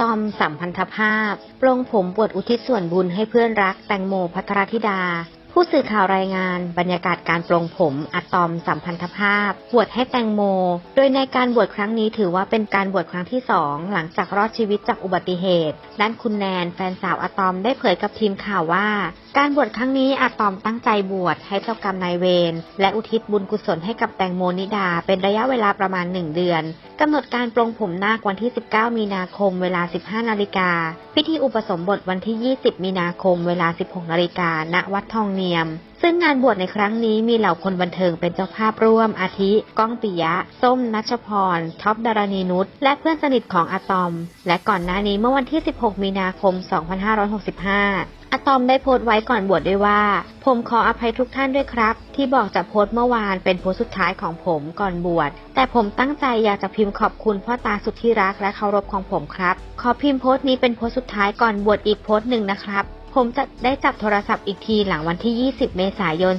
ตอมสัมพันธภาพ ปลงผมบวชอุทิศส่วนบุญให้เพื่อนรักแตงโมพัทรธิดา ผู้สื่อข่าวรายงาน บรรยากาศการปลงผมอะตอมสัมพันธภาพ บวชให้แตงโม โดยในการบวชครั้งนี้ถือว่าเป็นการบวชครั้งที่สองหลังจากรอดชีวิตจากอุบัติเหตุ ด้านคุณแนนแฟนสาวอะตอมได้เผยกับทีมข่าวว่าการบวชครั้งนี้อะตอมตั้งใจบวชให้เจ้ากรรมนายเวรและอุทิศบุญกุศลให้กับแตงโมนิดาเป็นระยะเวลาประมาณ1เดือน กำหนดการปลงผมนาควันที่ 19 มีนาคม เวลา 15 นาฬิกา พิธีอุปสมบทวันที่ 20 มีนาคม เวลา 16 นาฬิกา ณ วัดทองเนียม ซึ่งงานบวชในครั้งนี้มีเหล่าคนบันเทิงเป็นเจ้าภาพร่วม อาทิ ก้องปิยะ ส้มนัชพร ท็อปดารณีนุช และเพื่อนสนิทของอะตอม และก่อนหน้านี้เมื่อวันที่ 16 มีนาคม 2565 อะตอมได้โพสต์ไว้ก่อนบวชด้วยว่า ผมขออภัยทุกท่านด้วยครับ ที่บอกจะโพสต์เมื่อวานเป็นโพสต์สุดท้ายของผมก่อนบวช แต่ผมตั้งใจอยากจะพิมพ์ขอบคุณพ่อตาสุดที่รักและเคารพของผมครับ ขอพิมพ์โพสต์นี้เป็นโพสต์สุดท้ายก่อนบวชอีกโพสต์หนึ่งนะครับ ผมจะได้จับโทรศัพท์อีกทีหลังวันที่ 20 เมษายน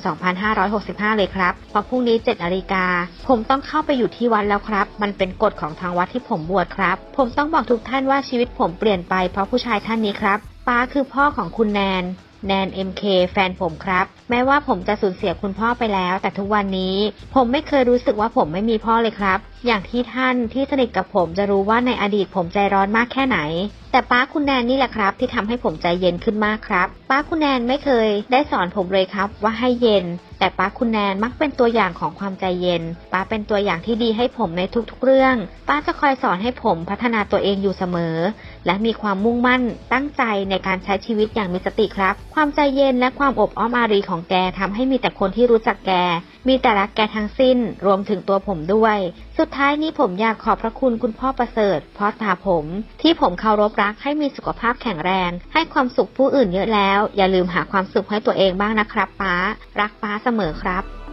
2565 เลยครับ เพราะพรุ่งนี้7นาฬิกา ผมต้องเข้าไปอยู่ที่วัดแล้วครับ มันเป็นกฎของทางวัดที่ผมบวชครับ ผมต้องบอกทุกท่านว่าชีวิตผมเปลี่ยนไปเพราะผู้ชายท่านนี้ครับ ป้าคือพ่อของคุณแนน แนน MK แฟนผมครับ แม้ว่าผมจะสูญเสียคุณพ่อไปแล้ว แต่ทุกวันนี้ ผมไม่เคยรู้สึกว่าผมไม่มีพ่อเลยครับ อย่างที่ท่านที่สนิทกับผมจะรู้ว่าในอดีตผมใจร้อนมากแค่ไหน แต่ป้าคุณแนนนี่แหละครับ ที่ทำให้ผมใจเย็นขึ้นมากครับป้าคุณแนนไม่เคย ได้สอนผมเลยครับว่าให้เย็น แต่ป้าคุณแนนมักเป็นตัวอย่างของความใจเย็นป้าเป็นตัวอย่างที่ดีให้ผมในทุกๆเรื่อง ป้าจะคอยสอนให้ผมพัฒนาตัวเองอยู่เสมอ และมีความมุ่งมั่นตั้งใจในการใช้ชีวิตอย่างมีสติครับ ความใจเย็นและความอบอ้อมอารีของแกทำให้มีแต่คนที่รู้จักแก มีแต่รักแกทั้งสิ้น รวมถึงตัวผมด้วย สุดท้ายนี้ผมอยากขอบพระคุณคุณพ่อประเสริฐพ่อตาผม ที่ผมเคารพรักให้มีสุขภาพแข็งแรง ให้ความสุขผู้อื่นเยอะแล้ว อย่าลืมหาความสุขให้ตัวเองบ้างนะครับป้า รักป้าเสมอครับ